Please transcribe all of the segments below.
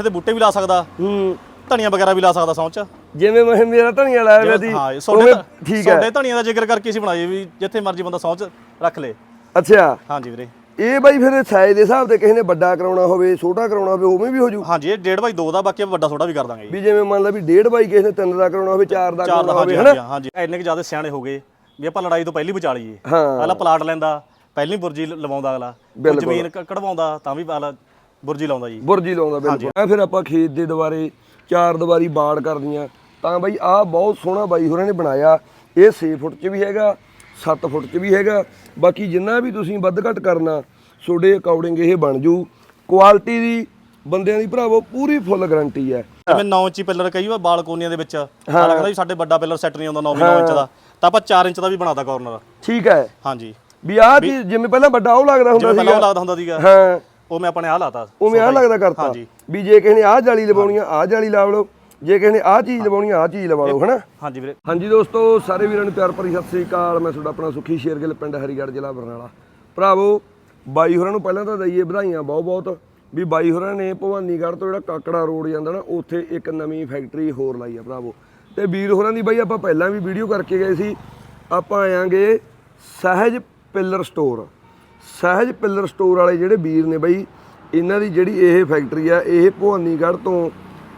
ਇਹਦੇ ਬੂਟੇ ਵੀ ਲਾ ਸਕਦਾ ਹੂੰ। ਧਨੀਆ ਵਗੈਰਾ ਵੀ ਲਾ ਸਕਦਾ ਸੌਂਚ ਜਿਵੇਂ ਮੈਂ ਮੇਰਾ ਧਨੀਆ ਲਾਇਆ ਹੋਇਆ ਸੀ ਹਾਂ ਸੋਡੇ ਠੀਕ ਹੈ। ਸੋਡੇ ਧਨੀਆ ਦਾ ਜ਼ਿਕਰ ਕਰਕੇ ਅਸੀਂ ਬਣਾਈ ਵੀ ਜਿੱਥੇ ਮਰਜ਼ੀ ਬੰਦਾ ਸੌਂਚ ਰੱਖ ਲੇ। ਅੱਛਾ। ਹਾਂਜੀ ਵੀਰੇ। ਇਹ ਬਾਈ ਫਿਰ ਸਾਈਜ਼ ਦੇ ਹਿਸਾਬ ਤੇ ਕਿਸੇ ਨੇ ਵੱਡਾ ਕਰਾਉਣਾ ਹੋਵੇ ਛੋਟਾ ਕਰਾਉਣਾ ਹੋਵੇ ਉਵੇਂ ਵੀ ਹੋ ਜੂ? ਹਾਂਜੀ ਇਹ 1.5 ਬਾਈ 2 ਦਾ ਬਾਕੀ ਵੱਡਾ ਛੋਟਾ ਵੀ ਕਰ ਦਾਂਗੇ ਵੀ ਜਿਵੇਂ ਮੰਨ ਲਾ ਵੀ ਡੇਢ ਬਾਈ ਕਿਸੇ ਨੇ ਤਿੰਨ ਦਾ ਕਰਾਉਣਾ ਹੋਵੇ ਚਾਰ ਦਾ ਚਾਰ ਕਰਾਉਣਾ ਹੋਵੇ ਹਨਾ? ਹਾਂਜੀ। ਇੰਨੇ ਕਿ ਜ਼ਿਆਦਾ ਸਿਆਣੇ ਹੋ ਗਏ ਵੀ ਆਪਾਂ ਲੜਾਈ ਤੋਂ ਪਹਿਲੀ ਬਚਾ ਲਈਏ। ਹਾਂ। ਪਹਿਲਾਂ ਪਲਾਟ ਲੈਂਦਾ ਪਹਿਲੀ ਬੁਰਜੀ ਲਵਾਉਂਦਾ ਅਗਲਾ। ਜ਼ਮੀਨ ਕਢਵਾਉਂਦਾ ਤਾਂ ਵੀ ਪਹਿਲਾਂ ਬੁਰਜੀ ਲਾਉਂਦਾ ਜੀ। ਬੁਰਜੀ ਲਾਉਂਦਾ ਬਿਲਕੁਲ। ਐ ਫਿਰ ਆਪਾਂ ਖੇਤ ਦੇ ਦੁਆਰੇ ਚਾਰ ਦੀਵਾਰੀ ਬਾੜ ਕਰਦੀਆਂ ਤਾਂ ਬਾਈ ਆਹ ਬਹੁਤ ਸੋਹਣਾ ਬਾਈ ਹੋਰਾਂ ਨੇ ਬਣਾਇਆ। ਇਹ 6 ਫੁੱਟ 'ਚ ਵੀ ਹੈਗਾ 7 ਫੁੱਟ 'ਚ ਵੀ ਹੈਗਾ। ਬਾਕੀ ਜਿੰਨਾ ਵੀ ਤੁਸੀਂ ਵੱਧ ਘੱਟ ਕਰਨਾ ਤੁਹਾਡੇ ਅਕੋਰਡਿੰਗ ਇਹ ਬਣ ਜੂ। ਕੁਆਲਿਟੀ ਦੀ ਬੰਦਿਆਂ ਦੀ ਭਰਾਵੋ ਪੂਰੀ ਫੁੱਲ ਗਾਰੰਟੀ ਹੈ। ਜਿਵੇਂ 9 ਇੰਚੀ ਪਿੱਲਰ ਕਈ ਵਾਰ ਬਾਲਕੋਨੀਆਂ ਦੇ ਵਿੱਚ। ਕਹਿੰਦਾ ਵੀ ਸਾਡੇ ਵੱਡਾ ਪਿੱਲਰ ਸੈੱਟ ਨਹੀਂ ਆਉਂਦਾ 9 9 ਇੰਚ ਦਾ। ਤਾਂ ਆਪਾਂ 4 ਇੰਚ ਦਾ ਵੀ ਬਣਾਤਾ ਕਾਰਨਰ ਠੀਕ ਹੈ। ਹਾਂਜੀ। ਵੀ ਆਹ ਚੀਜ਼ ਜਿਵੇਂ ਪਹਿਲਾਂ ਵੱਡਾ ਉਹ ਲੱਗਦਾ ਹੁੰਦਾ ਜਿਵੇਂ ਪਹਿਲਾਂ ਉਹ ਸੀਗਾ। ਲੱਗਦਾ ਹੁੰਦਾ ਸੀਗਾ। ਹਾਂ। ਉਹ ਮੈਂ ਆਪਣੇ ਆ ਲਾਤਾ। ਉਵੇਂ ਆਹ ਲੱਗਦਾ ਕਰਤਾ। ਹਾਂਜੀ। ਵੀ ਜੇ ਕਿਸੇ ਨੇ ਆਹ ਜਾਲੀ ਲਵਾਉਣੀ ਆ ਆਹ ਜਾਲੀ ਲਾ ਲਓ। ਜੇ ਕਿਸੇ ਨੇ ਆਹ ਚੀਜ਼ ਲਵਾਉਣੀ ਆ ਆਹ ਚੀਜ਼ ਲਵਾ ਲਓ ਹਨਾ? ਹਾਂਜੀ ਵੀਰੇ। ਹਾਂਜੀ ਦੋਸਤੋ ਸਾਰੇ ਵੀਰਾਂ ਨੂੰ ਪਿਆਰ ਭਰੀ ਸਤਿ ਸ੍ਰੀ ਅਕਾਲ। ਮੈਂ ਤੁਹਾਡਾ ਆਪਣਾ ਸੁਖੀ ਸ਼ੇਰਗਿੱਲ ਪਿੰਡ ਹਰੀਗੜ੍ਹ ਜ਼ਿਲ੍ਹਾ ਬਰਨਾਲਾ। ਭਰਾਵੋ ਬਾਈ ਹੋਰਾਂ ਨੂੰ ਪਹਿਲਾਂ ਤਾਂ ਦਈਏ ਵਧਾਈਆਂ ਬਹੁਤ ਬਹੁਤ ਵੀ ਬਾਈ ਹੋਰਾਂ ਨੇ ਭਵਾਨੀਗੜ੍ਹ ਤੋਂ ਜਿਹੜਾ ਕਾਕੜਾ ਰੋਡ ਜਾਂਦਾ ਨਾ ਉੱਥੇ ਇੱਕ ਨਵੀਂ ਫੈਕਟਰੀ ਹੋਰ ਲਾਈ ਆ ਭਰਾਵੋ। ਤੇ ਵੀਰ ਹੋਰਾਂ ਦੀ ਬਾਈ ਆਪਾਂ ਪਹਿਲਾਂ ਵੀ ਵੀਡੀਓ ਕਰਕੇ ਗਏ ਸੀ। ਆਪਾਂ ਆਇਆਂਗੇ Sahaj pillar store. Sahaj pillar store ਵਾਲੇ ਜਿਹੜੇ ਵੀਰ ਨੇ ਬਈ, ਇਹਨਾਂ ਦੀ ਜਿਹੜੀ ਇਹ ਫੈਕਟਰੀ ਆ, ਇਹ ਭਵਾਨੀਗੜ੍ਹ ਤੋਂ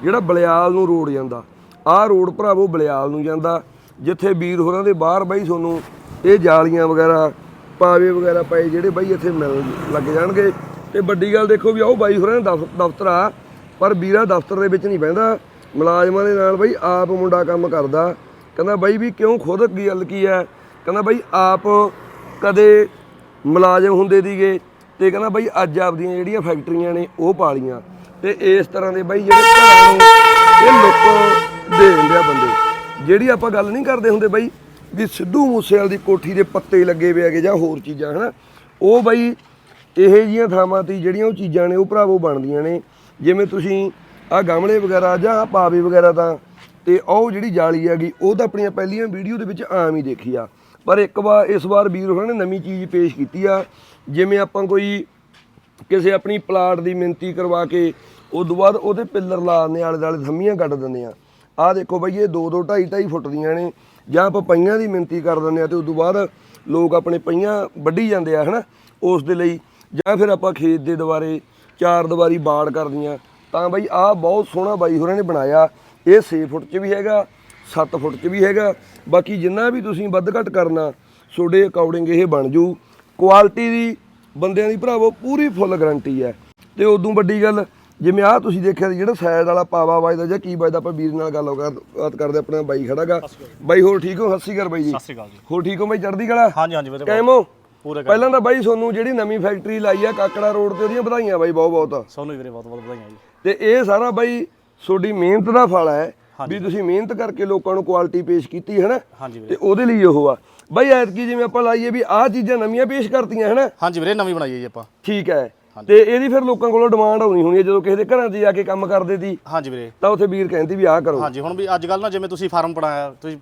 ਜਿਹੜਾ ਬਲਿਆਲ ਨੂੰ ਰੋਡ ਜਾਂਦਾ। ਆਹ ਰੋਡ ਭਰਾਵੋ ਬਲਿਆਲ ਨੂੰ ਜਾਂਦਾ, ਜਿੱਥੇ ਵੀਰ ਹੋਰਾਂ ਦੇ ਬਾਹਰ ਬਾਈ ਤੁਹਾਨੂੰ ਇਹ ਜਾਲੀਆਂ ਵਗੈਰਾ, ਪਾਵੇ ਵਗੈਰਾ ਪਏ ਜਿਹੜੇ ਬਈ ਇੱਥੇ ਮਿਲ ਲੱਗ ਜਾਣਗੇ। ਤੇ ਵੱਡੀ ਗੱਲ ਦੇਖੋ ਵੀ ਆਓ ਬਾਈ ਹੋਰਾਂ ਦਾ ਦਫ਼- ਦਫ਼ਤਰ ਆ, ਪਰ ਵੀਰਾ ਦਫ਼ਤਰ ਦੇ ਵਿੱਚ ਨਹੀਂ ਬਹਿੰਦਾ। ਮੁਲਾਜ਼ਮਾਂ ਦੇ ਨਾਲ ਬਈ ਆਪ ਮੁੰਡਾ ਕੰਮ ਕਰਦਾ। ਕਹਿੰਦਾ ਬਾਈ ਵੀ ਕਿਉਂ ਖੁਦ ਕੀ ਗੱਲ ਕੀ ਹੈ? ਕਹਿੰਦਾ ਬਾਈ ਆਪ ਕਦੇ ਮੁਲਾਜ਼ਮ ਹੁੰਦੇ ਦੀਗੇ ਤੇ ਕਹਿੰਦਾ ਬਈ ਅੱਜ ਆਪਦੀਆਂ ਜਿਹੜੀਆਂ ਫੈਕਟਰੀਆਂ ਨੇ ਉਹ ਪਾਲੀਆਂ ਤੇ ਇਸ ਤਰ੍ਹਾਂ ਦੇ ਬਈ ਜਿਹੜੇ ਘਰਾਂ ਨੂੰ ਇਹ ਲੋਕ ਦੇ ਦਿੰਦੇ ਆ ਬੰਦੇ। ਜਿਹੜੀ ਆਪਾਂ ਗੱਲ ਨਹੀਂ ਕਰਦੇ ਹੁੰਦੇ ਬਈ ਵੀ ਸਿੱਧੂ ਮੂਸੇਵਾਲ ਦੀ ਕੋਠੀ ਦੇ ਪੱਤੇ ਲੱਗੇ ਹੋਏ ਹੈਗੇ ਜਾਂ ਹੋਰ ਚੀਜ਼ਾਂ, ਹਨਾ? ਉਹ ਬਈ ਇਹ ਜੀਆਂ ਥਾਵਾਂ ਤੇ ਜਿਹੜੀਆਂ ਉਹ ਚੀਜ਼ਾਂ ਨੇ ਉਹ ਭਰਾਵੋ ਬਣਦੀਆਂ ਨੇ। ਜਿਵੇਂ ਤੁਸੀਂ ਆ ਗਮਲੇ ਵਗੈਰਾ ਜਾਂ ਪਾਵੇ ਵਗੈਰਾ ਤਾਂ ਤੇ ਉਹ ਜਿਹੜੀ ਜਾਲੀ ਹੈਗੀ, ਉਹ ਤਾਂ ਆਪਣੀਆਂ ਪਹਿਲੀਆਂ ਵੀਡੀਓ ਦੇ ਵਿੱਚ ਆਮ ਹੀ ਦੇਖੀ ਆ। ਪਰ ਇੱਕ ਵਾਰ ਇਸ ਵਾਰ ਵੀਰ ਹੋਰਾਂ ਨੇ ਨਵੀਂ ਚੀਜ਼ ਪੇਸ਼ ਕੀਤੀ ਆ। ਜਿਵੇਂ ਆਪਾਂ ਕੋਈ ਕਿਸੇ ਆਪਣੀ ਪਲਾਟ ਦੀ ਮਿੰਤੀ ਕਰਵਾ ਕੇ ਉਸ ਤੋਂ ਬਾਅਦ ਉਹਦੇ ਪਿੱਲਰ ਲਾ ਦਿੰਦੇ ਆਲੇ ਦੁਆਲੇ ਥੰਮੀਆਂ ਕੱਢ ਦਿੰਦੇ ਆ। ਆਹ ਦੇਖੋ ਬਈ, ਇਹ 2 2 2.5 2.5 ਫੁੱਟ ਦੀਆਂ ਨੇ। ਜਾਂ ਆਪਾਂ ਪਈਆਂ ਦੀ ਮਿੰਤੀ ਕਰ ਦਿੰਦੇ ਆ ਤੇ ਉਸ ਤੋਂ ਬਾਅਦ ਲੋਕ ਆਪਣੇ ਪਈਆਂ ਵੱਢੀ ਜਾਂਦੇ ਆ, ਹਨਾ? ਉਸ ਦੇ ਲਈ। ਜਾਂ ਫਿਰ ਆਪਾਂ ਖੇਤ ਦੇ ਦੁਆਰੇ ਚਾਰ ਦੀਵਾਰੀ ਬਾੜ ਕਰਦੀਆਂ। ਤਾਂ ਬਈ, ਆਹ ਬਹੁਤ ਸੋਹਣਾ ਬਾਈ ਹੋਰਾਂ ਨੇ ਬਣਾਇਆ। ਇਹ 6 ਫੁੱਟ 'ਚ ਵੀ ਹੈਗਾ। 7 ਫੁੱਟ 'ਚ ਵੀ ਹੈਗਾ। ਬਾਕੀ ਜਿੰਨਾ ਵੀ ਤੁਸੀਂ ਵੱਧ ਘੱਟ ਕਰਨਾ ਤੁਹਾਡੇ ਅਕੋਰਡਿੰਗ ਇਹ ਬਣ ਜੂ। ਕੁਆਲਿਟੀ ਦੀ ਬੰਦਿਆਂ ਦੀ ਭਰਾਵੋ ਪੂਰੀ ਫੁੱਲ ਗਾਰੰਟੀ ਹੈ। ਤੇ ਉਦੋਂ ਵੱਡੀ ਗੱਲ ਜਿਵੇਂ ਆਹ ਤੁਸੀਂ ਦੇਖਿਆ ਜਿਹੜਾ ਸਾਈਡ ਵਾਲਾ ਪਾਵਾ ਵੱਜਦਾ ਜਾਂ ਕੀ ਵੱਜਦਾ ਆਪਾਂ ਵੀਰ ਨਾਲ ਗੱਲ ਬਾਤ ਕਰਦੇ ਆਪਣਾ ਬਾਈ ਖੜਾਗਾ। ਬਾਈ ਹੋਰ ਠੀਕ ਹੋ? ਸਤਿ ਸ਼੍ਰੀ ਅਕਾਲ ਬਾਈ ਜੀ। ਸਤਿ ਸ਼੍ਰੀ ਅਕਾਲ ਜੀ। ਹੋਰ ਠੀਕ ਹੋ ਬਾਈ? ਚੜ੍ਹਦੀ ਕਲਾ? ਹਾਂਜੀ ਹਾਂਜੀ ਵੀਰੇ ਕਾਇਮ ਹੋ? ਪੂਰੇ ਪਹਿਲਾਂ ਤਾਂ ਬਾਈ ਤੁਹਾਨੂੰ ਜਿਹੜੀ ਨਵੀਂ ਫੈਕਟਰੀ ਲਾਈ ਆ ਕਾਕੜਾ ਰੋਡ ਤੇ ਉਹਦੀਆਂ ਵਧਾਈਆਂ ਬਾਈ ਬਹੁਤ ਬਹੁਤ ਸੋਨੂੰ ਵੀਰੇ ਬਹੁਤ ਬਹੁਤ ਵਧਾਈਆਂ ਜੀ। ਤੇ ਇਹ ਸਾਰਾ ਬਾਈ ਤੁਹਾਡੀ ਮਿਹਨਤ ਦਾ ਫਲ ਹੈ। ਵੀ ਤੁਸੀਂ ਮਿਹਨਤ ਕਰਕੇ ਲੋਕਾਂ ਨੂੰ ਕੁਆਲਿਟੀ ਪੇਸ਼ ਕੀਤੀ ਹੈ ਨਾ ਤੇ ਉਹਦੇ ਲਈ ਉਹ ਆ। ਬਾਈ ਐਤਕੀ ਜਿਵੇਂ ਆਪਾਂ ਲਾਈਏ ਵੀ ਆਹ ਚੀਜ਼ਾਂ ਨਵੀਆਂ ਪੇਸ਼ ਕਰਤੀਆਂ ਹੈ ਨਾ ਹਾਂਜੀ ਵੀਰੇ ਨਵੀਂ ਬਣਾਈ ਹੈ ਜੀ ਆਪਾਂ। ਠੀਕ ਹੈ। ਤੇ ਇਹਦੀ ਫਿਰ ਲੋਕਾਂ ਕੋਲੋਂ ਡਿਮਾਂਡ ਆਉਣੀ ਹੋਣੀ ਹੈ ਜਦੋਂ ਕਿਸੇ ਦੇ ਘਰਾਂ 'ਚ ਜਾ ਕੇ ਕੰਮ ਕਰਦੇ ਸੀ ਹਾਂਜੀ ਵੀਰੇ। ਤਾਂ ਉੱਥੇ ਵੀਰ ਕਹਿੰਦੀ ਵੀ ਆਹ ਕਰੋ। ਹਾਂਜੀ ਹੁਣ ਵੀ ਅੱਜ ਕੱਲ ਨਾ ਜਿਵੇਂ ਤੁਸੀਂ ਫਾਰਮ ਬਣਾਇਆ ਤੁਸੀਂ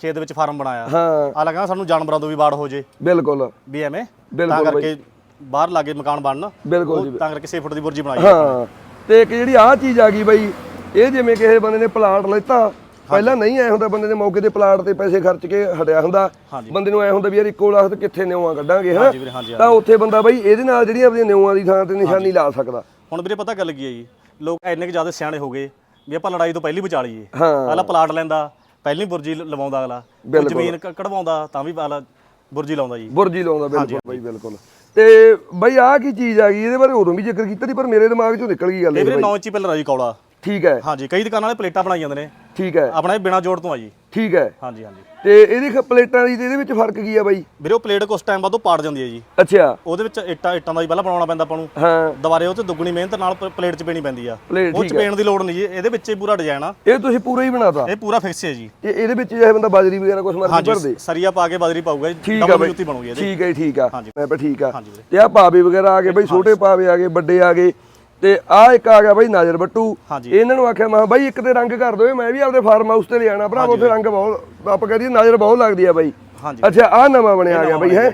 ਖੇਤ ਵਿੱਚ ਫਾਰਮ ਬਣਾਇਆ। ਹਾਂ। ਆ ਲੱਗਾ ਸਾਨੂੰ ਜਾਨਵਰਾਂ ਤੋਂ ਵੀ ਬਾੜ ਹੋ ਜੇ। ਬਿਲਕੁਲ। ਵੀ ਐਵੇਂ। ਤਾਂ ਕਰਕੇ ਬਾਹਰ ਲਾਗੇ ਮਕਾਨ ਬਣਨ। ਬਿਲਕੁਲ ਤਾਂ ਕਰਕੇ 6 ਫੁੱਟ ਦੀ ਬੁਰਜੀ ਬਣਾਈ। ਹਾਂ। ਤੇ ਇੱਕ ਜਿਹੜੀ ਆਹ ਚੀਜ਼ ਆ ਗਈ ਬਾਈ ਇਹ ਜਿਵੇਂ ਕਿਸੇ ਬੰਦੇ ਨੇ ਪਲਾਟ ਲੈਤਾ ਪਹਿਲਾਂ ਨਹੀਂ ਐ ਹੁੰਦਾ ਬੰਦੇ ਦੇ ਮੌਕੇ ਤੇ ਪਲਾਟ ਤੇ ਪੈਸੇ ਖਰਚ ਕੇ ਹਟਿਆ ਹੁੰਦਾ। ਬੰਦੇ ਨੂੰ ਐ ਹੁੰਦਾ ਵੀ ਯਾਰ ਇੱਕੋ ਲੱਖ ਤੇ ਕਿੱਥੇ ਨਿਉਆਂ ਕੱਢਾਂਗੇ ਹਨਾ? ਤਾਂ ਉੱਥੇ ਬੰਦਾ ਬਾਈ ਇਹਦੇ ਨਾਲ ਜਿਹੜੀਆਂ ਆਪਣੀਆਂ ਨਿਉਆਂ ਦੀ ਥਾਂ ਤੇ ਨਿਸ਼ਾਨੀ ਲਾ ਸਕਦਾ। ਹੁਣ ਵੀਰੇ ਪਤਾ ਗੱਲ ਕੀ ਹੈ ਜੀ? ਲੋਕ ਇੰਨੇ ਕਿ ਜ਼ਿਆਦਾ ਸਿਆਣੇ ਹੋ ਗਏ ਵੀ ਆਪਾਂ ਲੜਾਈ ਤੋਂ ਪਹਿਲੀ ਬਚਾ ਲਈਏ। ਪਹਿਲਾਂ ਪਲਾਟ ਲੈਂਦਾ ਪਹਿਲੀ ਬੁਰਜੀ ਲਵਾਉਂਦਾ ਅਗਲਾ। ਜ਼ਮੀਨ ਕਢਵਾਉਂਦਾ ਤਾਂ ਵੀ ਪਹਿਲਾਂ ਬੁਰਜੀ ਲਾਉਂਦਾ ਜੀ। ਬੁਰਜੀ ਲਾਉਂਦਾ ਬਿਲਕੁਲ ਬਾਈ ਬਿਲਕੁਲ। ਤੇ ਬਾਈ ਆਹ ਕੀ ਚੀਜ਼ ਆ ਗਈ? ਇਹਦੇ ਬਾਰੇ ਉਦੋਂ ਵੀ ਜ਼ਿਕਰ ਕੀਤਾ ਸੀ ਪਰ ਮੇਰੇ ਦਿਮਾਗ ਚੋਂ ਨਿਕਲ ਗਈ ਗੱਲ ਇਹ ਵੀਰੇ 9 ਇੰਚੀ ਪਿੱਲਰ ਆ ਜੀ ਕੌਲਾ। ਠੀਕ ਹੈ। ਹਾਂਜੀ ਕਈ ਦੁਕਾਨਾਂ ਵਾਲੇ ਪਲੇਟਾਂ ਬਣਾਈ ਜਾਂਦੇ ਨੇ। ਠੀਕ ਹੈ। ਆਪਣਾ ਇਹ ਬਿਨਾ ਜੋੜ ਤੋਂ ਆ ਜੀ। ਠੀਕ ਹੈ। ਹਾਂਜੀ ਹਾਂਜੀ। ਤੇ ਇਹਦੀ ਖ- ਪਲੇਟਾਂ ਦੀ ਤੇ ਇਹਦੇ ਵਿੱਚ ਫ਼ਰਕ ਕੀ ਆ ਬਾਈ? ਵੀਰੇ ਉਹ ਪਲੇਟ ਕੁਛ ਟਾਈਮ ਬਾਅਦ ਉਹ ਪਾੜ ਜਾਂਦੀ ਹੈ ਜੀ। ਅੱਛਾ। ਉਹਦੇ ਵਿੱਚ ਇੱਟਾਂ ਇੱਟਾਂ ਦਾ ਹੀ ਪਹਿਲਾਂ ਬਣਾਉਣਾ ਪੈਂਦਾ ਆਪਾਂ ਨੂੰ। ਹਾਂ। ਦੁਬਾਰੇ ਉਹ ਤੇ ਦੁੱਗਣੀ ਮਿਹਨਤ ਨਾਲ ਪ- ਪਲੇਟ 'ਚ ਪੈਣੀ ਪੈਂਦੀ ਆ। ਪਲੇਟ ਉਹ 'ਚ ਪੈਣ ਦੀ ਲੋੜ ਨਹੀਂ ਜੀ। ਇਹਦੇ ਵਿੱਚ ਹੀ ਪੂਰਾ ਡਿਜ਼ਾਈਨ ਆ। ਇਹ ਤੁਸੀਂ ਪੂਰਾ ਹੀ ਬਣਾਤਾ? ਇਹ ਪੂਰਾ ਫਿਕਸ ਹੈ ਜੀ। ਤੇ ਇਹਦੇ ਵਿੱਚ ਜੇ ਬੰਦਾ ਬਾਜਰੀ ਵਗੈਰਾ ਕੁਝ ਮਰਜ਼ੀ ਭਰ ਦੇ ਹਾਂਜੀ ਸਰੀਆ ਪਾ ਕੇ ਬਾਜਰੀ ਪਾਊਗਾ ਜੀ। ਠੀਕ ਆ ਡਬਲ ਬਾਈ। ਜੁੱਤੀ ਬਣੂਗੀ ਇਹਦੇ। ਠੀਕ ਹੈ ਠੀਕ ਆ। ਹਾਂਜੀ। ਮੈਂ ਪਰ ਠੀਕ ਆ। ਹਾਂਜੀ ਵੀਰੇ। ਤੇ ਆ ਪਾਵੇ ਵਗੈਰਾ ਆ ਗਏ ਬਈ ਛੋਟੇ ਪਾਵੇ ਆ ਗਏ ਵੱਡੇ ਆ ਗਏ। ਤੇ ਆ ਇੱਕ ਆ ਗਿਆ ਬਈ ਨਾਜ਼ਰ ਬੱਟੂ। ਇਹਨਾਂ ਨੂੰ ਆਖਿਆ ਮੈਂ ਬਾਈ ਇੱਕ ਤੇ ਰੰਗ ਕਰ ਦਿਓ ਮੈਂ ਵੀ ਆਪਦੇ ਫਾਰਮ ਹਾਊਸ ਤੇ ਲਿਆਣਾ ਭਰਾ ਉੱਥੇ ਰੰਗ ਬਹੁਤ ਆਪਾਂ ਕਹਦੇ ਨਾਜ਼ਰ ਬਹੁਤ ਲੱਗਦੀ ਆ ਬਾਈ। ਅੱਛਾ ਆ ਨਵਾਂ ਬਣਿਆ ਆ ਗਿਆ ਬਈ ਹੈ?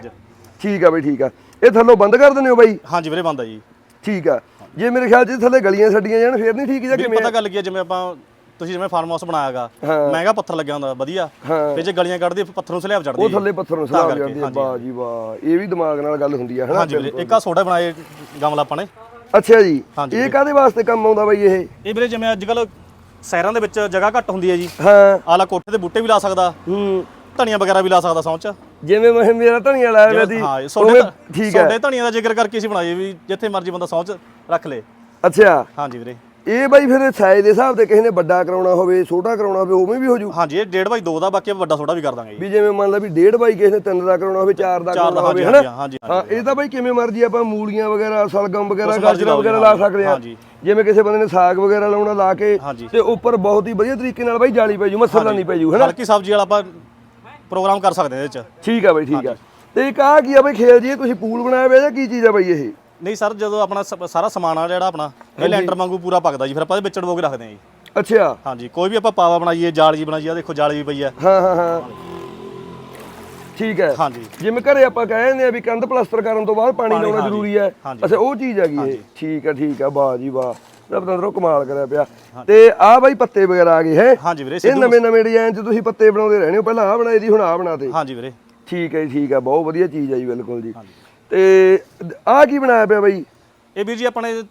ਠੀਕ ਆ ਬਈ ਠੀਕ ਆ। ਇਹ ਥੱਲੋਂ ਬੰਦ ਕਰ ਦਿੰਦੇ ਹੋ ਬਾਈ? ਹਾਂਜੀ ਵੀਰੇ ਬੰਦਾ ਜੀ। ਠੀਕ ਆ। ਜੇ ਮੇਰੇ ਖਿਆਲ 'ਚ ਥੱਲੇ ਗਲੀਆਂ ਛੱਡੀਆਂ ਜਾਣ ਫੇਰ ਨਹੀਂ ਠੀਕ ਜਾਂ ਕਿਵੇਂ ਪਤਾ ਗੱਲ ਕੀ ਜਿਵੇਂ ਆਪਾਂ ਤੁਸੀਂ ਜਿਵੇਂ ਫਾਰਮ ਹਾਊਸ ਬਣਾਇਆਗਾ। ਮਹਿੰਗਾ ਪੱਥਰ ਲੱਗਿਆ ਹੁੰਦਾ ਵਧੀਆ। ਤੇ ਜੇ ਗਲੀਆਂ ਕੱਢਦੀ ਪੱਥਰ ਨੂੰ ਸਲੈਬ ਚੜਦੀ ਉਹ ਥੱਲੇ ਪੱਥਰ ਨੂੰ ਸਲਾਬ ਜਾਂਦੀ। ਵਾਹ ਜੀ ਵਾਹ ਇਹ ਵੀ ਦਿਮਾਗ ਨਾਲ ਗੱਲ ਹੁੰਦੀ ਹੈ ਹਨਾ? ਹਾਂਜੀ ਇੱਕ ਆ ਸੋਡਾ ਬਣਾਏ ਗਮਲਾ ਆਪਾਂ ਨੇ। ਅੱਛਾ ਜੀ। ਹਾਂਜੀ ਇਹ ਕਾਦੇ ਵਾਸਤੇ ਕੰਮ ਆਉਂਦਾ ਬਾਈ ਇਹ? ਇਹ ਵੀਰੇ ਜਿਵੇਂ ਅੱਜ ਕੱਲ ਸ਼ਹਿਰਾਂ ਦੇ ਵਿੱਚ ਜਗ੍ਹਾ ਘੱਟ ਹੁੰਦੀ ਹੈ ਜੀ। ਹਾਂ। ਆਲਾ ਕੋਠੇ ਤੇ ਬੂਟੇ ਵੀ ਲਾ ਸਕਦਾ। ਹੂੰ। ਧਨੀਆ ਵਗੈਰਾ ਵੀ ਲਾ ਸਕਦਾ ਸੌਂਚ ਜਿਵੇਂ ਮੈਂ ਮੇਰਾ ਧਨੀਆ ਲਾਇਆ ਹੋਇਆ ਸੀ ਹਾਂ ਇਹ ਉਵੇਂ- ਸੋਡੇ ਠੀਕ ਹੈ। ਸੋਡੇ ਧਨੀਆ ਦਾ ਜ਼ਿਕਰ ਕਰਕੇ ਅਸੀਂ ਬਣਾਈ ਵੀ ਜਿੱਥੇ ਮਰਜ਼ੀ ਬੰਦਾ ਸੌਂਚ ਰੱਖ ਲੇ। ਅੱਛਾ। ਹਾਂਜੀ ਵੀਰੇ। ਇਹ ਬਾਈ ਫਿਰ ਸਾਈਜ਼ ਦੇ ਹਿਸਾਬ ਤੇ ਕਿਸੇ ਨੇ ਵੱਡਾ ਕਰਾਉਣਾ ਹੋਵੇ ਛੋਟਾ ਕਰਾਉਣਾ ਹੋਵੇ ਉਵੇਂ ਵੀ ਹੋ ਜੂ। ਹਾਂਜੀ ਇਹ 1.5 ਬਾਈ 2 ਦਾ ਬਾਕੀ ਆਪਾਂ ਵੱਡਾ ਸੋਡਾ ਵੀ ਕਰ ਦਾਂਗੇ ਜੀ। ਵੀ ਜਿਵੇਂ ਮੰਨ ਲਾ ਵੀ ਡੇਢ ਬਾਈ ਕਿਸੇ ਨੇ ਤਿੰਨ ਦਾ ਕਰਾਉਣਾ ਹੋਵੇ ਚਾਰ ਦਾ ਚਾਰ ਦਾ, ਕਰਾਉਣਾ ਹੋਵੇ ਹਾਂਜੀ, ਹਨਾ? ਹਾਂਜੀ, ਹਾਂ ਇਹ ਤਾਂ ਬਾਈ ਕਿਵੇਂ ਮਰਜ਼ੀ ਆਪਾਂ ਮੂਲੀਆਂ ਵਗੈਰਾ ਸਲਗਮ ਵਗੈਰਾ ਉਸ ਮਰਜ਼ੀ ਗਾਜਰਾਂ ਲਾਓ ਜੀ, ਵਗੈਰਾ ਲਾ ਸਕਦੇ ਆ ਹਾਂਜੀ। ਜਿਵੇਂ ਕਿਸੇ ਬੰਦੇ ਨੇ ਸਾਗ ਵਗੈਰਾ ਲਾਉਣਾ ਲਾ ਕੇ ਹਾਂਜੀ। ਤੇ ਉੱਪਰ ਬਹੁਤ ਹੀ ਵਧੀਆ ਤਰੀਕੇ ਨਾਲ ਬਾਈ ਜਾਲੀ ਪੈ ਜੂ ਮਸਲਾ ਨਹੀਂ ਪੈ ਜੂ ਹਨਾ? ਹਲਕੀ ਸਬਜ਼ੀ ਵਾਲਾ ਆਪਾਂ ਪ੍ਰੋਗਰਾਮ ਕਰ ਸਕਦੇ ਹਾਂ ਇਹਦੇ ਚ। ਠੀਕ ਆ ਬਾਈ ਠੀਕ ਆ। ਤੇ ਇੱਕ ਆ ਕੀ ਆ ਬਾਈ ਖੇਲ ਜੀ ਇਹ ਤੁਸੀਂ ਪੂਲ ਬਣਾਇਆ ਹੋਇਆ ਜਾਂ ਕੀ ਚੀਜ਼ ਆ ਬਾਈ ਇਹ? ਨਹੀਂ ਸਰ ਜਦੋਂ ਆਪਣਾ ਸ- ਸਾਰਾ ਸਮਾਨ ਆ ਜਿਹੜਾ ਆਪਣਾ ਇਹ ਲੈਂਟਰ ਵਾਂਗੂ ਪੂਰਾ ਪੱਕਦਾ ਜੀ ਫਿਰ ਆਪਾਂ ਇਹਦੇ ਵਿੱਚ ਡਬੋ ਕੇ ਰੱਖਦੇ ਹਾਂ ਜੀ। ਅੱਛਾ। ਹਾਂਜੀ ਕੋਈ ਵੀ ਆਪਾਂ ਪਾਵਾ ਬਣਾਈਏ ਜਾਲ ਜੀ ਬਣਾਈਏ ਆ ਦੇਖੋ ਜਾਲ ਵੀ ਪਈ ਆ। ਹਾਂ ਹਾਂ ਹਾਂ। ਠੀਕ ਹੈ। ਹਾਂਜੀ। ਜਿਵੇਂ ਘਰੇ ਆਪਾਂ ਕਹਿੰਦੇ ਆ ਵੀ ਕੰਧ ਪਲਾਸਟਰ ਕਰਨ ਤੋਂ ਬਾਅਦ ਪਾਣੀ ਲਾਉਣਾ ਹਾਂਜੀ, ਜ਼ਰੂਰੀ ਹੈ। ਹਾਂਜੀ। ਅੱਛਾ ਉਹ ਚੀਜ਼ ਹੈਗੀ ਇਹ। ਠੀਕ ਹੈ ਠੀਕ ਹੈ। ਵਾਹ ਜੀ ਵਾਹ। ਰੱਬ ਤੰਦਰੋਂ ਕਮਾਲ ਕਰਿਆ ਪਿਆ। ਤੇ ਆਹ ਬਾਈ ਪੱਤੇ ਵਗੈਰਾ ਆ ਗਏ ਹੈ? ਹਾਂਜੀ ਵੀਰੇ ਇਹ ਸਿੱਧੂ ਨਵੇਂ ਨਵੇਂ ਡਿਜ਼ਾਈਨ 'ਚ ਤੁਸੀਂ ਪੱਤੇ ਬਣਾਉਂਦੇ ਰਹਿੰਦੇ ਹੋ। ਪਹਿਲਾਂ ਆਹ ਬਣਾਏ ਦੀ ਹੁਣ ਆਹ ਬਣਾਤੇ ਹਾਂਜੀ ਵੀਰੇ। ਠੀਕ ਹੈ ਜੀ ਠੀਕ ਹੈ। ਬਹੁਤ ਵਧੀਆ ਚੀਜ਼ ਹੈ ਜੀ ਬਿਲਕੁਲ ਜੀ। ਤੇ ਆਹ ਕੀ ਬਣਾਇਆ ਪਿਆ ਬਾਈ? ਇਹ ਵੀਰ ਜੀ ਆਪਣੇ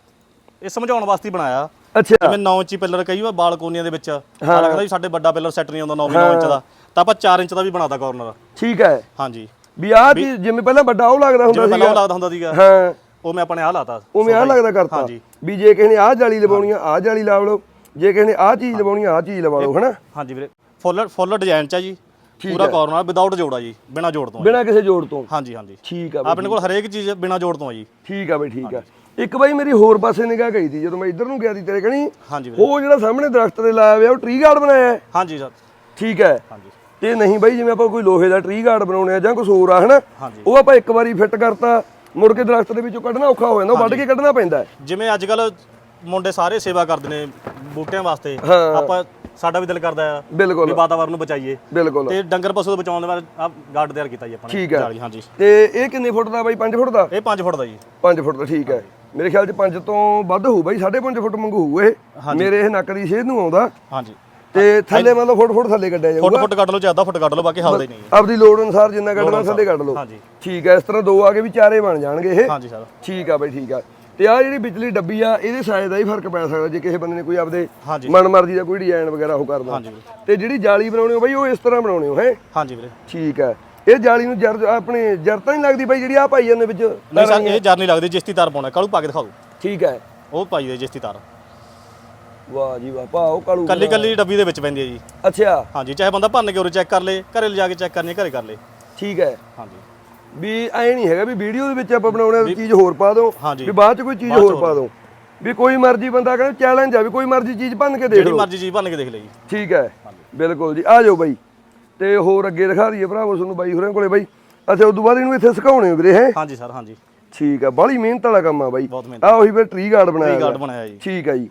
ਇਹ ਸਮਝਾਉਣ ਵਾਸਤੇ ਹੀ ਬਣਾਇਆ। ਅੱਛਾ। ਜਿਵੇਂ 9 ਇੰਚੀ ਪਿੱਲਰ ਕਈ ਵਾਰ ਬਾਲਕੋਨੀਆਂ ਦੇ ਵਿੱਚ। ਹਾਂ। ਲੱਗਦਾ ਵੀ ਸਾਡੇ ਵੱਡਾ ਪਿੱਲਰ ਸੈੱਟ ਨਹੀਂ ਆਉਂਦਾ 9 9 ਇੰਚ ਦਾ। ਤਾਂ ਆਪਾਂ 4 ਇੰਚ ਦਾ ਵੀ ਬਣਾਤਾ ਕਾਰਨਰ ਠੀਕ ਹੈ। ਹਾਂਜੀ। ਵੀ ਆਹ ਚੀਜ਼ ਜਿਵੇਂ ਪਹਿਲਾਂ ਵੱਡਾ ਉਹ ਲੱਗਦਾ ਹੁੰਦਾ ਜਿਵੇਂ ਪਹਿਲਾਂ ਸੀਗਾ। ਉਹ ਲੱਗਦਾ ਹੁੰਦਾ ਸੀਗਾ। ਹਾਂ। ਉਹ ਮੈਂ ਆਪਣੇ ਆ ਲਾਤਾ। ਉਵੇਂ ਆਹ ਲੱਗਦਾ ਕਰਤਾ। ਹਾਂਜੀ। ਵੀ ਜੇ ਕਿਸੇ ਨੇ ਆਹ ਜਾਲੀ ਲਵਾਉਣੀ ਆ ਆਹ ਜਾਲੀ ਲਾ ਲਓ। ਜੇ ਕਿਸੇ ਨੇ ਆਹ ਚੀਜ਼ ਲਵਾਉਣੀ ਆ ਆਹ ਚੀਜ਼ ਲਵਾ ਲਓ ਹਨਾ? ਹਾਂਜੀ ਵੀਰੇ। ਫੁੱਲ ਫੁੱਲ ਡਿਜ਼ਾਈਨ ਚ ਆ ਜੀ। ਪੂਰਾ ਕਾਰਨਰ ਵਿਦਆਊਟ ਜੋੜਾ ਜੀ ਬਿਨਾ ਜੋੜ ਤੋਂ। ਬਿਨਾਂ ਕਿਸੇ ਜੋੜ ਤੋਂ? ਹਾਂਜੀ ਹਾਂਜੀ। ਠੀਕ ਆ ਬਈ ਆਪਣੇ ਕੋਲ ਹਰੇਕ ਚੀਜ਼ ਬਿਨਾ ਜੋੜ ਤੋਂ ਆ ਜੀ। ਠੀਕ ਆ ਬਈ ਠੀਕ ਆ। ਇੱਕ ਬਾਈ ਮੇਰੀ ਹੋਰ ਪਾਸੇ ਨਿਗਾਹ ਗਈ ਸੀ ਜਦੋਂ ਮੈਂ ਇੱਧਰ ਨੂੰ ਗਿਆ ਸੀ ਤੇਰੇ ਕਣੀ ਹਾਂਜੀ ਉਹ ਜਿਹੜਾ ਸਾਹਮਣੇ ਦਰਖਤ ਤੇ ਲਾਇਆ ਹੋਇਆ ਉਹ ਟਰੀ ਗਾਰਡ ਬਣਾਇਆ ਹੈ? ਹਾਂਜੀ ਸਰ। ਠੀਕ ਹੈ। ਹਾਂਜੀ। ਤੇ ਨਹੀਂ ਬਾਈ ਜਿਵੇਂ ਆਪਾਂ ਕੋਈ ਲੋਹੇ ਦਾ ਟਰੀ ਗਾਰਡ ਬਣਾਉਣੇ ਆ ਜਾਂ ਕੁਝ ਹੋਰ ਆ ਹਨਾ। ਉਹ ਆਪਾਂ ਇੱਕ ਵਾਰੀ ਫਿੱਟ ਕਰਤਾ ਮੁੜ ਕੇ ਦਰਖਤ ਦੇ ਵਿੱਚੋਂ ਕੱਢਣਾ ਔਖਾ ਹੋ ਜਾਂਦਾ ਉਹ ਵੱਢ ਕੇ ਕੱਢਣਾ ਪੈਂਦਾ ਜਿਵੇਂ ਅੱਜ ਕੱਲ ਮੁੰਡੇ ਸਾਰੇ ਸੇਵਾ ਕਰਦੇ ਨੇ ਬੂਟਿਆਂ ਵਾਸਤੇ। ਆਪਾਂ ਸਾਡਾ ਵੀ ਦਿਲ ਕਰਦਾ ਆ ਵੀ ਬਿਲਕੁਲ। ਵਾਤਾਵਰਨ ਨੂੰ ਬਚਾਈਏ। ਬਿਲਕੁਲ। ਤੇ ਡੰਗਰ ਪਸ਼ੂ ਤੋਂ ਬਚਾਉਣ ਦੇ ਬਾਰੇ ਆ ਗਾਰਡ ਤਿਆਰ ਕੀਤਾ ਜੀ ਆਪਾਂ ਨੇ ਠੀਕ ਹੈ। ਜਾਲੀ ਹਾਂਜੀ। ਤੇ ਇਹ ਕਿੰਨੇ ਫੁੱਟ ਦਾ ਬਾਈ? 5 ਫੁੱਟ ਦਾ? ਇਹ 5 ਫੁੱਟ ਦਾ ਜੀ। 5 ਫੁੱਟ ਦਾ ਠੀਕ ਹੈ। ਮੇਰੇ ਖਿਆਲ 'ਚ 5 ਤੋਂ ਵੱਧ ਹੋਊ ਬਾਈ 5.5 ਫੁੱਟ ਮੰਗੂ ਹੋਊ ਇਹ। ਮੇਰੇ ਇਹ ਨੱਕ ਦੀ ਸੇਧ ਨੂੰ ਆਉਂਦਾ। ਹਾਂਜੀ। ਤੇ ਥੱਲੇ ਮਤਲਬ ਫੁੱਟ ਫੁੱਟ ਥੱਲੇ ਕੱਢਿਆ ਜਾਊਗਾ। ਫੁੱਟ ਫੁੱਟ ਕੱਢ ਲਓ ਜਾਂ ਅੱਧਾ ਫੁੱਟ ਕੱਢ ਲਓ ਬਾਕੀ ਹਲਦਾ ਹੀ ਨਹੀਂ। ਆਪਦੀ ਲੋੜ ਅਨੁਸਾਰ ਜਿੰਨਾ ਕੱਢਣਾ ਥੱਲੇ ਕੱਢ ਲਓ। ਹਾਂਜੀ। ਠੀਕ ਹੈ ਇਸ ਤਰ੍ਹਾਂ ਦੋ ਆ ਕੇ ਵੀ ਚਾਰੇ ਬਣ ਜਾਣਗੇ ਇਹ। ਹਾਂਜੀ ਸਰ। ਠੀਕ ਆ ਬਾਈ ਠੀਕ ਆ। ਤੇ ਆ ਜਿਹੜੀ ਬਿਜਲੀ ਡੱਬੀ ਆ ਇਹਦੇ ਸਾਈਜ਼ ਦਾ ਹੀ ਫ਼ਰਕ ਪੈ ਸਕਦਾ ਜੇ ਕਿਸੇ ਬੰਦੇ ਨੇ ਕੋਈ ਆਪਦੇ ਹਾਂਜੀ। ਮਨ ਮਰਜ਼ੀ ਦਾ ਕੋਈ ਡਿਜ਼ਾਈਨ ਵਗੈਰਾ ਉਹ ਕਰਦਾ। ਤੇ ਜਿਹੜੀ ਜਾਲੀ ਬਣਾਉਣੀ ਹੋ ਬਾਈ ਉਹ ਇਸ ਤਰ੍ਹਾਂ ਬਣਾਉਣੀ ਹੋ ਹੈ? ਹਾਂਜੀ ਵੀਰੇ। ਠੀਕ ਹੈ ਇਹ ਜਾਲੀ ਨੂੰ ਜਰ ਆਪਣੇ ਜਰ ਤਾਂ ਨਹੀਂ ਲੱਗਦੀ ਬਾਈ ਜਿਹੜੀ ਆ ਪਾਈ ਜਾਂਦੇ ਵਿੱਚ? ਨਹੀਂ ਸਰ ਇਹ ਜਰ ਨਹੀਂ ਲੱਗਦੀ ਜਿਸਤੀ ਤਾਰ ਪਾਉਣਾ। ਕਾਲੂ ਪਾ ਕੇ ਦਿਖਾਓ। ਠੀਕ ਹੈ ਉਹ ਪਾਈ ਦੇ ਜਿਸਤੀ ਤਾਰ। ਵਾਹ ਜੀ ਵਾਹ ਪਾਓ ਕਾਲੂ ਕੱਲੀ ਕੱਲੀ ਡੱਬੀ ਦੇ ਵਿੱਚ ਪੈਂਦੀ ਹੈ ਜੀ। ਅੱਛਾ। ਹਾਂਜੀ ਚਾਹੇ ਬੰਦਾ ਭੰਨ ਕੇ ਉਰੇ ਚੈੱਕ ਕਰ ਲੇ ਘਰੇ ਲਿਜਾ ਕੇ ਚੈੱਕ ਕਰਨੀ ਘਰੇ ਕਰ ਲੇ। ਠੀਕ ਹੈ। ਹਾਂਜੀ। ਵੀ ਐ ਨਹੀਂ ਹੈਗਾ ਵੀ ਵੀਡੀਓ ਦੇ ਵਿੱਚ ਆਪਾਂ ਬਣਾਉਣਾ ਚੀਜ਼ ਹੋਰ ਪਾ ਦੋ ਹਾਂਜੀ। ਵੀ ਬਾਅਦ ਚ ਕੋਈ ਚੀਜ਼ ਹੋਰ ਪਾ ਦੋ ਵੀ ਕੋਈ ਮਰਜ਼ੀ ਬੰਦਾ ਕਹਿੰਦਾ ਚੈਲੰਜ ਆ ਵੀ ਕੋਈ ਮਰਜ਼ੀ ਚੀਜ਼ ਭੰਨ ਕੇ ਦੇਖ ਜਿਹੜੀ ਲਓ। ਮਰਜ਼ੀ ਚੀਜ਼ ਭੰਨ ਕੇ ਦੇਖ ਲੈ ਜੀ ਠੀਕ ਹੈ। ਬਿਲਕੁਲ ਜੀ। ਆ ਜਾਓ ਬਾਈ। ਤੇ ਹੋਰ ਅੱਗੇ ਦਿਖਾ ਦਈਏ ਭਰਾਵੋ ਤੁਹਾਨੂੰ ਬਾਈ ਹੋਰਾਂ ਕੋਲੇ ਬਾਈ। ਅੱਛਾ ਉਦੋਂ ਬਾਅਦ ਇਹਨੂੰ ਇੱਥੇ ਸੁਕਾਉਣੇ ਹੋ ਵੀਰੇ ਹੈ? ਹਾਂਜੀ ਸਰ ਹਾਂਜੀ। ਠੀਕ ਆ। ਬਾਹਲੀ ਮਿਹਨਤ ਵਾਲਾ ਕੰਮ ਆ ਬਾਈ। ਆ ਉਹੀ ਫਿਰ ਟਰੀ ਗਾਰਡ ਬਣਾਇਆ ਗਾਰਡ ਹੋਇਆ। ਬਣਾਇਆ ਜੀ। ਠੀਕ ਆ ਜੀ।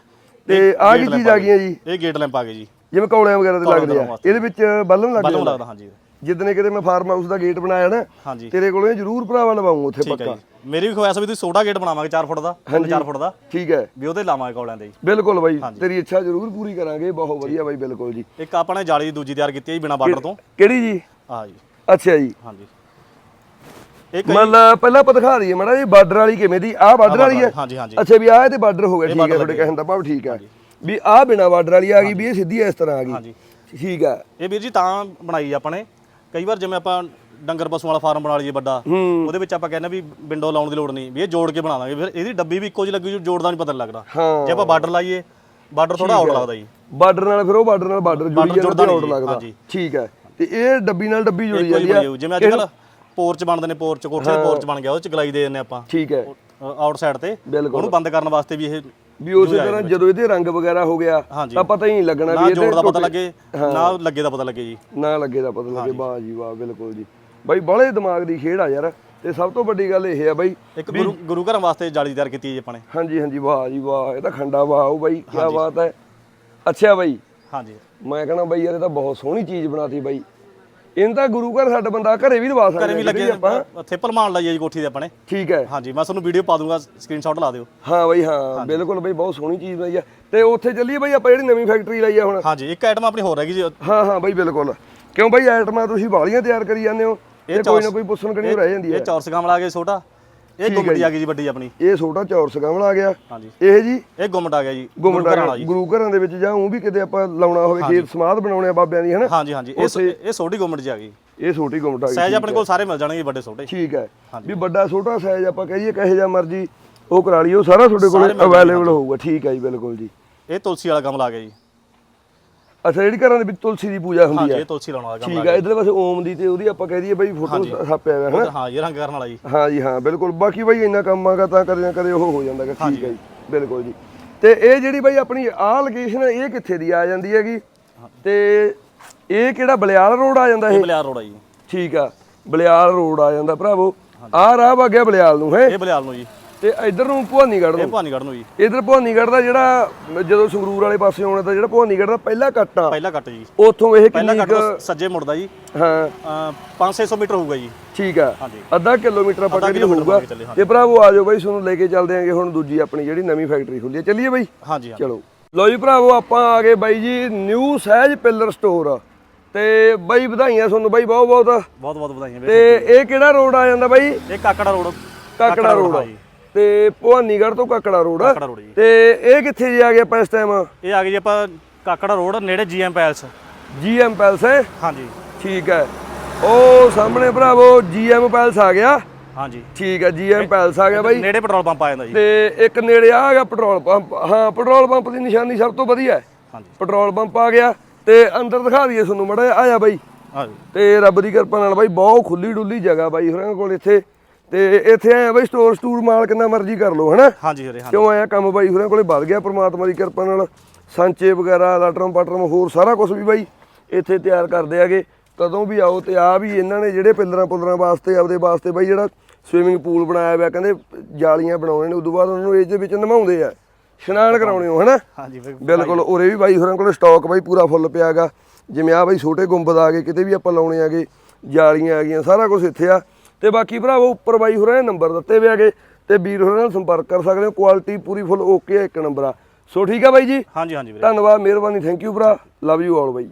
ਤੇ ਆ ਕੀ ਚੀਜ਼ ਆ ਗਈਆਂ ਜੀ? ਇਹ ਗੇਟ ਲੈਂਪ ਆ ਗਏ ਜੀ। ਜਿਵੇਂ ਕੌਲਿਆਂ ਵਗੈਰਾ ਤੇ ਲੱਗਦੇ ਆ। ਇਹਦੇ ਵਿੱਚ ਬਲਨ ਲੱਗ ਬਾਲਮ ਜਾਂਦਾ। ਲੱਗਦਾ ਹਾਂਜੀ। ਜਿੱਦਨੇ ਕਿਤੇ ਮੈਂ ਫਾਰਮ ਹਾਊਸ ਦਾ ਗੇਟ ਬਣਾਇਆ ਨਾ ਹਾਂਜੀ। ਤੇਰੇ ਕੋਲੋਂ ਇਹ ਜ਼ਰੂਰ ਭਰਾਵਾ ਲਵਾਉਂ ਉੱਥੇ ਹੈ ਪੱਕਾ। ਜੀ। ਮੇਰੀ ਵੀ ਖਵਾਇਸ਼ ਵੀ ਤੁਸੀਂ ਸੋਡਾ ਗੇਟ ਬਣਾਵਾਂਗੇ 4 ਫੁੱਟ ਦਾ 4 ਫੁੱਟ ਦਾ। ਠੀਕ ਹੈ। ਵੀ ਉਹਦੇ ਲਾਵਾਂਗੇ ਕੌਲਿਆਂ ਦੇ ਜੀ। ਬਿਲਕੁਲ ਬਾਈ ਤੇਰੀ ਇੱਛਾ ਜ਼ਰੂਰ ਪੂਰੀ ਕਰਾਂਗੇ ਬਹੁਤ ਵਧੀਆ ਬਾਈ ਬਿਲਕੁਲ ਜੀ। ਇੱਕ ਆਪਾਂ ਨੇ ਜਾਲੀ ਦੂਜੀ ਤਿਆਰ ਕੀਤੀ ਹੈ ਜੀ ਬਿਨਾ ਬਾਰਡਰ ਤੋਂ। ਕਿਹੜੀ ਜੀ? ਆ ਜੀ। ਅੱਛਾ ਜੀ। ਹਾਂਜੀ। ਇੱਕ ਮਤਲਬ ਪਹਿਲਾਂ ਆਪਾਂ ਦਿਖਾ ਦਈਏ ਮੜਾ ਇਹ ਬਾਰਡਰ ਵਾਲੀ ਕਿਵੇਂ ਦੀ? ਆਹ ਬਾਰਡਰ ਵਾਲੀ ਹੈ? ਹਾਂਜੀ ਹਾਂਜੀ। ਅੱਛਾ ਵੀ ਆਹ ਤੇ ਬਾਰਡਰ ਹੋ ਗਿਆ ਠੀਕ ਹੈ ਤੁਹਾਡੇ ਕਹਿਣ ਦਾ ਭਾਵ ਠੀਕ ਹੈ। ਵੀ ਆਹ ਬਿਨਾ ਬਾਰਡਰ ਵਾਲੀ ਆ ਗਈ ਵੀ ਇਹ ਸਿੱਧੀ ਇਸ ਤਰ੍ਹਾਂ ਆ ਗਈ। ਹਾਂਜੀ। ਠੀਕ ਹੈ। ਇਹ ਵੀਰ ਜੀ ਤਾਂ ਬਣਾਈ ਆਪਾਂ ਨੇ। ਕਈ ਵਾਰ ਜਿਵੇਂ ਆਪਾਂ ਡੰਗਰ ਪਸ਼ੂ ਵਾਲਾ ਫਾਰਮ ਬਣਾ ਲਈਏ ਵੱਡਾ ਉਹਦੇ ਵਿੱਚ ਆਪਾਂ ਕਹਿੰਦੇ ਵੀ ਵਿੰਡੋ ਲਾਉਣ ਦੀ ਲੋੜ ਨਹੀਂ ਵੀ ਇਹ ਜੋੜ ਕੇ ਬਣਾ ਦਾਂਗੇ ਫਿਰ ਇਹਦੀ ਡੱਬੀ ਵੀ ਇੱਕੋ ਜਿਹੀ ਲੱਗੀ ਜੋੜ ਦਾ ਨਹੀਂ ਪਤਾ ਲੱਗਦਾ। ਜੇ ਆਪਾਂ ਬਾਰਡਰ ਲਾਈਏ ਬਾਰਡਰ ਥੋੜਾ ਆਊਟ ਲੱਗਦਾ ਜੀ। ਬਾਰਡਰ ਨਾਲ ਫਿਰ ਉਹ ਬਾਰਡਰ ਨਾਲ ਬਾਰਡਰ ਜੁੜੀ ਜਾਂਦਾ ਜੁੜਦਾ ਆਊਟ ਲੱਗਦਾ। ਠੀਕ ਹੈ। ਤੇ ਇਹ ਡੱਬੀ ਨਾਲ ਡੱਬੀ ਜੁੜੀ ਜਾਂਦੀ ਹੈ। ਜਿਵੇਂ ਅੱਜ ਕੱਲ ਪੋਰਚ ਬਣਦੇ ਨੇ ਪੋਰਚ ਕੋਠੇ ਦੇ ਪੋਰਚ ਬਣ ਗਿਆ ਉਹ ਚ ਗਲਾਈ ਦੇ ਦਿੰਦੇ ਆਪਾਂ। ਠੀਕ ਹੈ। ਆਊਟਸਾਈਡ ਤੇ ਉਹਨੂੰ ਬੰਦ ਕਰਨ ਵਾਸਤੇ ਵੀ ਇਹ ਵੀ ਉਸੇ ਤਰ੍ਹਾਂ ਜਦੋਂ ਇਹਦੇ ਰੰਗ ਵਗੈਰਾ ਹੋ ਗਿਆ। ਤਾਂ ਪਤਾ ਹੀ ਨਹੀਂ ਲੱਗਣਾ ਵੀ ਇਹਦੇ ਜੋੜ ਦਾ ਪਤਾ ਲੱਗੇ ਨਾ ਲੱਗੇ ਦਾ ਪਤਾ ਲੱਗੇ ਜੀ। ਨਾ ਲੱਗੇ ਦਾ ਪਤਾ ਲੱਗੇ ਵਾਹ ਜੀ ਵਾਹ ਬਿਲਕੁਲ ਜੀ। ਬਾਈ ਬੜੇ ਦਿਮਾਗ ਦੀ ਖੇਡ ਆ ਯਾਰ। ਤੇ ਸਭ ਤੋਂ ਵੱਡੀ ਗੱਲ ਇਹ ਆ ਬਾਈ ਇੱਕ ਗੁਰੂ ਗੁਰੂ ਘਰਾਂ ਵਾਸਤੇ ਜਾਲੀ ਤਿਆਰ ਕੀਤੀ ਜੀ ਆਪਾਂ ਨੇ। ਹਾਂਜੀ ਹਾਂਜੀ ਵਾਹ ਜੀ ਵਾਹ ਇਹ ਤਾਂ ਖੰਡਾ ਵਾਹ ਉਹ ਬਾਈ ਕੀ ਬਾਤ ਹੈ। ਅੱਛਾ ਬਾਈ। ਹਾਂਜੀ। ਮੈਂ ਕਹਣਾ ਬਾਈ ਯਾਰ ਇਹ ਤਾਂ ਬਹੁਤ ਸੋਹਣੀ ਚੀਜ਼ ਬਣਾਤੀ ਬਾਈ। ਇਹਨਾਂ ਤਾਂ ਗੁਰੂ ਘਰ ਸਾਡਾ ਬੰਦਾ ਘਰੇ ਵੀ ਲਵਾ ਸਕਦੇ ਘਰੇ ਵੀ ਲੱਗੇ ਆਪਾਂ। ਉੱਥੇ ਭਲਮਾਨ ਲਾਈ ਹੈ ਜੀ ਕੋਠੀ ਦੇ ਆਪਣੇ। ਠੀਕ ਹੈ। ਹਾਂਜੀ ਮੈਂ ਤੁਹਾਨੂੰ ਵੀਡੀਓ ਪਾ ਦੂੰਗਾ ਸਕਰੀਨਸ਼ਾਟ ਲਾ ਦਿਓ। ਹਾਂ ਬਈ ਹਾਂ ਬਿਲਕੁਲ ਬਈ ਬਹੁਤ ਸੋਹਣੀ ਚੀਜ਼ ਬਈ ਆ। ਤੇ ਉੱਥੇ ਚੱਲੀਏ ਬਈ ਆਪਾਂ ਜਿਹੜੀ ਨਵੀਂ ਫੈਕਟਰੀ ਲਾਈ ਆ ਹੁਣ। ਹਾਂਜੀ ਇੱਕ ਆਈਟਮ ਆਪਣੀ ਹੋਰ ਹੈਗੀ ਜੀ। ਹਾਂ ਹਾਂ ਬਈ ਬਿਲਕੁਲ। ਕਿਉਂ ਬਈ ਆਈਟਮਾਂ ਤੁਸੀਂ ਵਾਲੀਆਂ ਤਿਆਰ ਕਰੀ ਜਾਂਦੇ ਹੋ? ਇਹ ਕੋਈ ਨਾ ਕੋਈ ਪੁੱਛਣ ਕਣੀ ਰਹਿ ਜਾਂਦੀ ਇਹ ਹੈ ਚੌਰਸ ਗਮਲਾ ਆ ਗਿਆ ਛੋਟਾ। ਇਹ ਗੁੰਮਟੀ ਆ ਗਈ ਜੀ ਵੱਡੀ ਆਪਣੀ। ਇਹ ਛੋਟਾ ਚੌਰਸ ਗਮਲਾ ਆ ਗਿਆ। ਹਾਂਜੀ। ਇਹ ਜੀ ਇਹ ਗੁੰਮਟ ਆ ਗਿਆ ਜੀ। ਗੁਰੂ ਘਰਾਂ ਵਾਲਾ ਜੀ। ਗੁਰੂ ਘਰਾਂ ਦੇ ਵਿੱਚ ਜਾਂ ਉਹ ਵੀ ਕਿਤੇ ਆਪਾਂ ਲਾਉਣਾ ਹੋਵੇ ਖੇਤ ਸਮਾਧ ਬਣਾਉਣੇ ਆ ਬਾਬਿਆਂ ਦੀ ਹਨਾ? ਹਾਂਜੀ ਹਾਂਜੀ। ਇਹ ਇਹ ਛੋਟੀ ਗੁੰਮਟ ਜੀ ਆ ਗਈ। ਇਹ ਛੋਟੀ ਗੁੰਮਟ ਆ ਗਈ ਸਾਈਜ਼ ਆਪਣੇ ਕੋਲ ਸਾਰੇ ਮਿਲ ਜਾਣਗੇ ਜੀ, ਵੱਡੇ ਛੋਟੇ। ਠੀਕ ਹੈ। ਵੀ ਵੱਡਾ ਛੋਟਾ ਸਾਈਜ਼ ਆਪਾਂ ਕਹੀਏ ਕਹੇ ਜਾਂ ਮਰਜ਼ੀ ਉਹ ਕਰਾ ਲਈਓ ਸਾਰਾ ਤੁਹਾਡੇ ਕੋਲ ਅਵੇਲੇਬਲ ਹੋਊਗਾ। ਠੀਕ ਹੈ ਜੀ ਬਿਲਕੁਲ ਜੀ। ਇਹ ਤੁਲਸੀ ਵਾਲਾ ਗਮਲਾ ਆ ਗਿਆ ਜੀ। ਅੱਛਾ ਜਿਹੜੀ ਘਰਾਂ ਦੇ ਵਿੱਚ ਤੁਲਸੀ ਦੀ ਪੂਜਾ ਹੁੰਦੀ ਹਾਂਜੀ ਹੈ। ਇਹ ਤੁਲਸੀ ਲਾਉਣ ਵਾਲਾ ਗਮਲਾ ਠੀਕ ਹੈ ਇਧਰਲੇ ਪਾਸੇ ਓਮ ਦੀ ਤੇ ਉਹਦੀ ਆਪਾਂ ਕਹਿ ਦਈਏ ਬਈ ਫੋਟੋ ਛਾਪਿਆ ਹੋਇਆ ਹਨਾ? ਹਾਂ ਇਹ ਰੰਗ ਕਰਨ ਵਾਲਾ ਜੀ। ਹਾਂ ਜੀ ਹਾਂ ਬਿਲਕੁਲ। ਬਾਕੀ ਬਈ ਇੰਨਾ ਕੰਮ ਆਗਾ ਤਾਂ ਕਦੇ ਨਾ ਕਦੇ ਉਹ ਹੋ ਜਾਂਦਾ ਠੀਕ ਹੈ ਜੀ ਬਿਲਕੁਲ ਜੀ। ਤੇ ਇਹ ਜਿਹੜੀ ਬਈ ਆਪਣੀ ਆਹ ਲੋਕੇਸ਼ਨ ਇਹ ਕਿੱਥੇ ਦੀ ਆ ਜਾਂਦੀ ਹੈਗੀ? ਤੇ ਇਹ ਕਿਹੜਾ ਬਲਿਆਲ ਰੋਡ ਆ ਜਾਂਦਾ ਇਹ? ਬਲਿਆਰ ਰੋਡ ਆ ਜੀ। ਠੀਕ ਆ ਬਲਿਆਲ ਰੋਡ ਆ ਜਾਂਦਾ ਭਰਾਵੋ। ਆਹ ਰਾਹ ਵਗ ਗਿਆ ਬਲਿਆਲ ਨੂੰ ਹੈ? ਇਹ ਬਲਿਆਲ ਨੂੰ ਜੀ। ਤੇ ਇੱਧਰ ਨੂੰ ਭਵਾਨੀਗੜ੍ਹ ਇਹ ਨੂੰ ਭਾਨੀਗੜ੍ਹ ਨੂੰ ਜੀ। ਇਧਰ ਭਵਾਨੀਗੜ੍ਹ ਦਾ ਜਿਹੜਾ ਜਦੋਂ ਸੰਗਰੂਰ ਵਾਲੇ ਪਾਸੇ ਆਉਣਾ ਤਾਂ ਜਿਹੜਾ ਭਵਾਨੀਗੜ੍ਹ ਦਾ ਪਹਿਲਾ ਕੱਟ ਆ। ਪਹਿਲਾ ਕੱਟ ਜੀ। ਉੱਥੋਂ ਇਹ ਪਹਿਲਾ ਕਿੰਨੀ ਕੱਟ ਕੁ- ਤੋਂ ਸੱਜੇ ਮੁੜਦਾ ਜੀ। ਹਾਂ। 5-600 ਮੀਟਰ ਹੋਊਗਾ ਜੀ। ਠੀਕ ਆ। ਹਾਂਜੀ। ਅੱਧਾ ਕਿਲੋਮੀਟਰ ਆਪਾਂ ਅੱਧਾ ਕਿਲੋਮੀਟਰ ਹੋਊਗਾ। ਚੱਲੇ, ਹਾਂ। ਤੇ ਭਰਾਵੋ ਆ ਜਾਓ ਬਾਈ ਤੁਹਾਨੂੰ ਲੈ ਕੇ ਚੱਲਦੇ ਆਂਗੇ ਹੁਣ ਦੂਜੀ ਆਪਣੀ ਜਿਹੜੀ ਨਵੀਂ ਫੈਕਟਰੀ ਖੁੱਲੀ ਹੈ ਚੱਲੀਏ ਬਾਈ? ਹਾਂਜੀ ਹਾਂ ਚਲੋ। ਲਓ ਜੀ ਭਰਾਵੋ ਆਪਾਂ ਆ ਗਏ ਬਾਈ ਜੀ ਨਿਊ ਸਹਿਜ ਪਿੱਲਰ ਸਟੋਰ। ਤੇ ਬਾਈ ਵਧਾਈਆਂ ਤੁਹਾਨੂੰ ਬਾਈ ਬਹੁਤ ਬਹੁਤ ਬਹੁਤ ਬਹੁਤ ਵਧਾਈਆਂ ਵੀਰੇ ਤੇ ਇਹ ਕਿਹੜਾ ਰੋਡ ਆ ਜਾਂਦਾ ਬਾਈ? ਇਹ ਕਾਕੜਾ ਰੋਡ। ਕਾਕੜਾ ਰੋਡ ਹਾਂ ਜੀ ਤੇ ਭਵਾਨੀਗੜ੍ਹ ਤੋਂ ਕਾਕੜਾ ਰੋਡ ਕਾਕੜਾ ਰੋਡ ਜੀ। ਤੇ ਇਹ ਕਿੱਥੇ ਜੀ ਆ ਗਿਆ ਆਪਾਂ ਇਸ ਟਾਈਮ ਇਹ ਆ ਗਈ ਜੀ ਆਪਾਂ ਕਾਕੜਾ ਰੋਡ ਨੇੜੇ ਜੀਐਮ ਪੈਲਸ ਜੀਐਮ ਪੈਲਸ ਹੈ? ਹਾਂਜੀ। ਠੀਕ ਹੈ। ਉਹ ਸਾਹਮਣੇ ਭਰਾਵੋ ਜੀਐਮ ਪੈਲਸ ਆ ਗਿਆ। ਹਾਂਜੀ। ਠੀਕ ਹੈ ਜੀਐਮ ਪੈਲਸ ਆ ਗਿਆ ਬਾਈ। ਨੇੜੇ ਪੈਟਰੋਲ ਪੰਪ ਆ ਜਾਂਦਾ ਜੀ। ਤੇ ਇੱਕ ਨੇੜੇ ਆ ਗਿਆ ਪੈਟਰੋਲ ਪੰਪ। ਹਾਂ ਪੈਟਰੋਲ ਪੰਪ ਦੀ ਨਿਸ਼ਾਨੀ ਸਭ ਤੋਂ ਵਧੀਆ ਹੈ। ਹਾਂਜੀ। ਪੈਟਰੋਲ ਪੰਪ ਆ ਗਿਆ ਤੇ ਅੰਦਰ ਦਿਖਾ ਦਈਏ ਤੁਹਾਨੂੰ ਮੜਾ ਆਇਆ ਬਾਈ। ਹਾਂਜੀ। ਤੇ ਰੱਬ ਦੀ ਕਿਰਪਾ ਨਾਲ ਬਾਈ ਬਹੁਤ ਖੁੱਲੀ ਡੁੱਲੀ ਜਗ੍ਹਾ ਬਾਈ ਹੋਰਾਂ ਕੋਲ ਇੱਥੇ। ਤੇ ਇੱਥੇ ਆਇਆ ਬਾਈ ਸਟੋਰ ਸਟੂਰ ਮਾਲ ਕਿੰਨਾ ਮਰਜ਼ੀ ਕਰ ਲਓ ਹਨਾ? ਹਾਂਜੀ ਵੀਰੇ ਹਾਂਜੀ। ਕਿਉਂ ਆਇਆ ਕੰਮ ਬਾਈ ਹੋਰਾਂ ਕੋਲੇ? ਵੱਧ ਗਿਆ ਪ੍ਰਮਾਤਮਾ ਦੀ ਕਿਰਪਾ ਨਾਲ। ਸਾਂਚੇ ਵਗੈਰਾ ਲਾਟਰਮ ਪਾਟਰਮ ਹੋਰ ਸਾਰਾ ਕੁਝ ਵੀ ਬਾਈ ਇੱਥੇ ਤਿਆਰ ਕਰਦੇ ਆਗੇ ਕਦੋਂ ਵੀ ਆਓ ਤੇ ਆ ਵੀ ਇਹਨਾਂ ਨੇ ਜਿਹੜੇ ਪਿੱਲਰਾਂ ਪੁੱਲਰਾਂ ਵਾਸਤੇ ਆਪਦੇ ਵਾਸਤੇ ਬਾਈ ਜਿਹੜਾ ਸਵਿਮਿੰਗ ਪੂਲ ਬਣਾਇਆ ਹੋਇਆ ਕਹਿੰਦੇ ਜਾਲੀਆਂ ਬਣਾਉਣੇ ਨੇ ਉਦੋਂ ਬਾਅਦ ਉਹਨਾਂ ਨੂੰ ਇਹ ਦੇ ਵਿੱਚ ਨਮਾਉਂਦੇ ਆ। ਇਸ਼ਨਾਨ ਕਰਾਉਣੇ ਹੋ ਹਨਾ? ਹਾਂਜੀ ਬਿਲਕੁਲ ਉਰੇ ਵੀ ਬਾਈ ਹੋਰਾਂ ਕੋਲ ਸਟਾਕ ਬਾਈ ਪੂਰਾ ਫੁੱਲ ਪਿਆਗਾ ਜਿਵੇਂ ਆ ਬਾਈ ਛੋਟੇ ਗੁੰਬਦ ਆ ਗਏ ਕਿਤੇ ਵੀ ਆਪਾਂ ਲਾਉਣੇ ਆਗੇ ਜਾਲੀਆਂ ਆ ਗਈਆਂ ਸਾਰਾ ਕੁਝ ਇੱਥੇ ਆ। ਤੇ ਬਾਕੀ ਭਰਾਵੋ ਉੱਪਰ ਬਾਈ ਹੋਰਾਂ ਨੇ ਨੰਬਰ ਦਿੱਤੇ ਵੇ ਆਗੇ ਤੇ ਵੀਰ ਹੋਰਾਂ ਨਾਲ ਸੰਪਰਕ ਕਰ ਸਕਦੇ ਹੋ। ਕੁਆਲਿਟੀ ਪੂਰੀ ਫੁੱਲ ਓਕੇ ਆ ਇੱਕ ਨੰਬਰ ਆ। ਸੋ ਠੀਕ ਆ ਬਾਈ ਜੀ? ਹਾਂਜੀ ਹਾਂਜੀ ਵੀਰੇ। ਧੰਨਵਾਦ ਮਿਹਰਬਾਨੀ ਥੈਂਕ ਯੂ ਭਰਾ। Love you all bye.